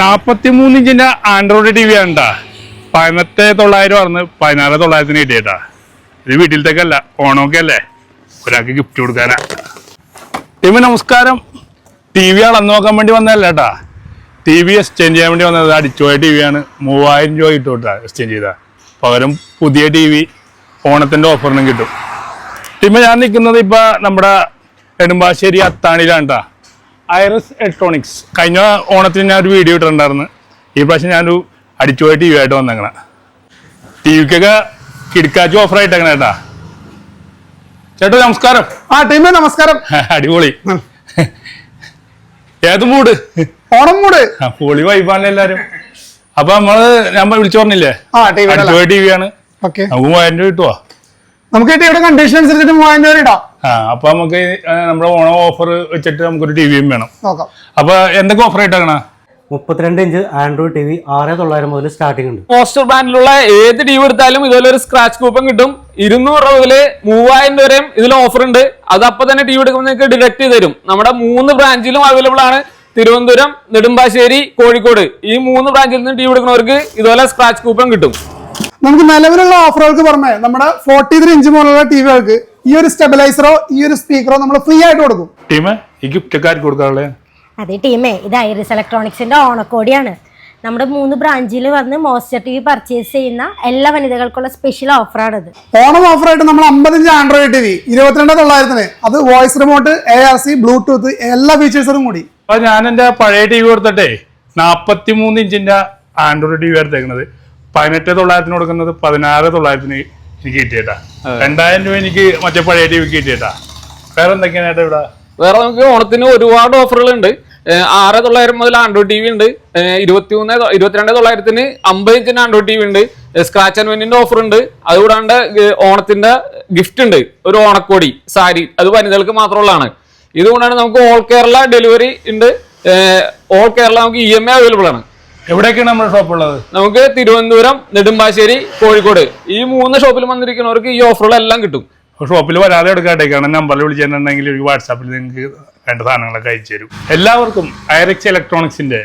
നാപ്പത്തി മൂന്ന് ഇഞ്ചിന്റെ ആൻഡ്രോയിഡ് ടി വി ആണ് പതിനെട്ട് തൊള്ളായിരം ആണ് പതിനാറ് തൊള്ളായിരത്തിന് കിട്ടിയേട്ടാ. ഇത് വീട്ടിലത്തേക്കല്ല ഓണമൊക്കെ അല്ലേ? ഒരാൾക്ക് ഗിഫ്റ്റ് കൊടുക്കാനാ. ടീമി നമസ്കാരം. ടി വി അളന്ന് നോക്കാൻ വേണ്ടി വന്നതല്ല കേട്ടാ ടി വി എക്സ്ചേഞ്ച് ചെയ്യാൻ വേണ്ടി വന്നത്. അടിച്ചുപോയ ടി വി ആണ്. മൂവായിരം രൂപ കിട്ടും കേട്ടാ എക്സ്ചേഞ്ച് ചെയ്താൽ പകരം പുതിയ ടി വി ഓണത്തിന്റെ ഓഫറിനും കിട്ടും. ടീമ ഞാൻ നിൽക്കുന്നത് ഇപ്പൊ നമ്മുടെ നെടുമ്പാശ്ശേരി അത്താണിയിലാണ് കേട്ടാ ഐറസ് ഇലക്ട്രോണിക്സ്. കഴിഞ്ഞ ഓണത്തിന് ഞാൻ ഒരു വീഡിയോ ഇട്ടിട്ടുണ്ടായിരുന്നു. ഈ പ്രാവശ്യം ഞാനൊരു അടിച്ചുപോയ ടി വി ആയിട്ട് വന്നേക്കണ. ടി വിക്കൊക്കെ കിടക്കാച്ച് ഓഫർ ആയിട്ടേക്കണ ചേട്ടാ ചേട്ടാ നമസ്കാരം. ആ ടീമേ നമസ്കാരം. അടിപൊളി. ഏത് മൂട് ഓണം മൂട് പൊളി വൈബാണല്ലോ എല്ലാരും. അപ്പൊ നമ്മൾ ഞാൻ വിളിച്ചു പറഞ്ഞില്ലേ? ടി വി അടിച്ചുപോയ ടി വി ആണ്. നമുക്ക് മൂവായിരം രൂപ കിട്ടുവാ? നമുക്ക് കിട്ടിയ കണ്ടീഷൻ അനുസരിച്ചിട്ട് മൂവായിരം രൂപ ഇടാം. അപ്പൊ നമുക്ക് നമ്മുടെ ഓണം ഓഫർ വെച്ചിട്ട് നമുക്കൊരു ടി വിയും വേണം. നോക്കാം. അപ്പൊ എന്തൊക്കെ ഓഫർ ആയിട്ടാണ്? മുപ്പത്തിരണ്ട് ഇഞ്ച് ആൻഡ്രോയിഡ് ടി വി ആറ് തൊള്ളായിരം മുതൽ സ്റ്റാർട്ടിംഗ് ഉണ്ട്. പോസ്റ്റർ ബ്രാൻഡിലുള്ള ഏത് ടി വി എടുത്താലും ഇതുപോലെ ഒരു സ്ക്രാച്ച് കൂപ്പൺ കിട്ടും. ഇരുന്നൂറ് രൂപ മുതൽ മൂവായിരം രൂപ വരെയും ഇതിൽ ഓഫർ ഉണ്ട്. അത് അപ്പൊ തന്നെ ടി വി എടുക്കുമ്പോൾ നിങ്ങൾക്ക് ഡിഡക്ട് ചെയ്ത് തരും. നമ്മുടെ മൂന്ന് ബ്രാഞ്ചിലും അവൈലബിൾ ആണ്. തിരുവനന്തപുരം നെടുമ്പാശ്ശേരി കോഴിക്കോട്. ഈ മൂന്ന് ബ്രാഞ്ചിൽ നിന്ന് ടി വി എടുക്കുന്നവർക്ക് ഇതുപോലെ സ്ക്രാച്ച് കൂപ്പൺ കിട്ടും. നമുക്ക് നിലവിലുള്ള ഓഫറുകൾക്ക് പുറമെ നമ്മുടെ ഫോർട്ടി ത്രീ ഇഞ്ച് മുതലുള്ള ടിവികൾക്ക് ഈ ഒരു സ്റ്റെബിലൈസറോ ഈ ഒരു സ്പീക്കറോ നമ്മൾ ഫ്രീ ആയിട്ട് കൊടുക്കും. ടീമേ ഈ ഗിഫ്റ്റ് ഒക്കെ ആർക്ക് കൊടുക്കാറുള്ളത് അതെ ടീമേ ഇത് ഐറിസ് ഇലക്ട്രോണിക്സിന്റെ ഓണക്കോടിയാണ്. നമ്മുടെ മൂന്ന് ബ്രാഞ്ചിൽ വന്ന് മോസ്റ്റർ ടി വി പർച്ചേസ് ചെയ്യുന്ന എല്ലാ വനിതകൾക്കുള്ള സ്പെഷ്യൽ ഓഫറാണിത് ഓണം ഓഫറായിട്ട് നമ്മൾ അമ്പതിഞ്ച് ആൻഡ്രോയിഡ് ടി വി ഇരുപത്തിരണ്ട് തൊള്ളായിരത്തിന്. അത് voice remote A R C bluetooth എല്ലാ ഫീച്ചേഴ്സും കൂടി. അപ്പൊ ഞാൻ എന്റെ പഴയ ടി വി കൊടുത്തിട്ടേ നാപ്പത്തി മൂന്ന് ഇഞ്ചിന്റെ ആൻഡ്രോയിഡ് ടി വി എടുത്തേക്കണത് പതിനെട്ട് തൊള്ളായിരത്തിന് കൊടുക്കുന്നത് പതിനാറ് തൊള്ളായിരത്തിന് എനിക്ക് കിട്ടിയേട്ടാ രണ്ടായിരം രൂപ എനിക്ക് മറ്റേ പഴയ ടി വിക്ക് കിട്ടിയേട്ടാ വേറെ എന്തൊക്കെയാണ് ഏട്ടാ ഇവിടെ? വേറെ നമുക്ക് ഓണത്തിന് ഒരുപാട് ഓഫറുകളുണ്ട്. ആറ് തൊള്ളായിരം മുതൽ ആൻഡ്രോയിഡ് ടി വി ഉണ്ട്. ഇരുപത്തി മൂന്ന് ഇരുപത്തിരണ്ട് തൊള്ളായിരത്തിന് അമ്പത് ഇഞ്ചിന് ആൻഡ്രോയിഡ് ടി വി ഉണ്ട്. സ്ക്രാച്ച് ആൻഡ് വെന്റിന്റെ ഓഫർ ഉണ്ട്. അതുകൂടാണ്ട് ഓണത്തിന്റെ ഗിഫ്റ്റ് ഉണ്ട്. ഒരു ഓണക്കോടി സാരി. അത് വനിതകൾക്ക് മാത്രമുള്ളതാണ്. ഇതുകൊണ്ടാണ് നമുക്ക് ഓൾ കേരള ഡെലിവറി ഉണ്ട്. ഓൾ കേരള നമുക്ക് ഇ എം ഐ അവൈലബിൾ ആണ്. എവിടെയൊക്കെയാണ് നമ്മുടെ ഷോപ്പ് ഉള്ളത്? നമുക്ക് തിരുവനന്തപുരം നെടുമ്പാശ്ശേരി കോഴിക്കോട്. ഈ മൂന്ന് ഷോപ്പിൽ വന്നിരിക്കുന്നവർക്ക് ഈ ഓഫറുകളെല്ലാം കിട്ടും. ഷോപ്പിൽ വരാതെ എടുക്കാട്ടേക്കാണ് നമ്പറിൽ വിളിച്ചിട്ടുണ്ടെങ്കിൽ ഒരു വാട്സാപ്പിൽ നിങ്ങൾക്ക് വേണ്ട സാധനങ്ങളൊക്കെ അയച്ചു തരും എല്ലാവർക്കും ഐറക്സ് ഇലക്ട്രോണിക്സിന്റെ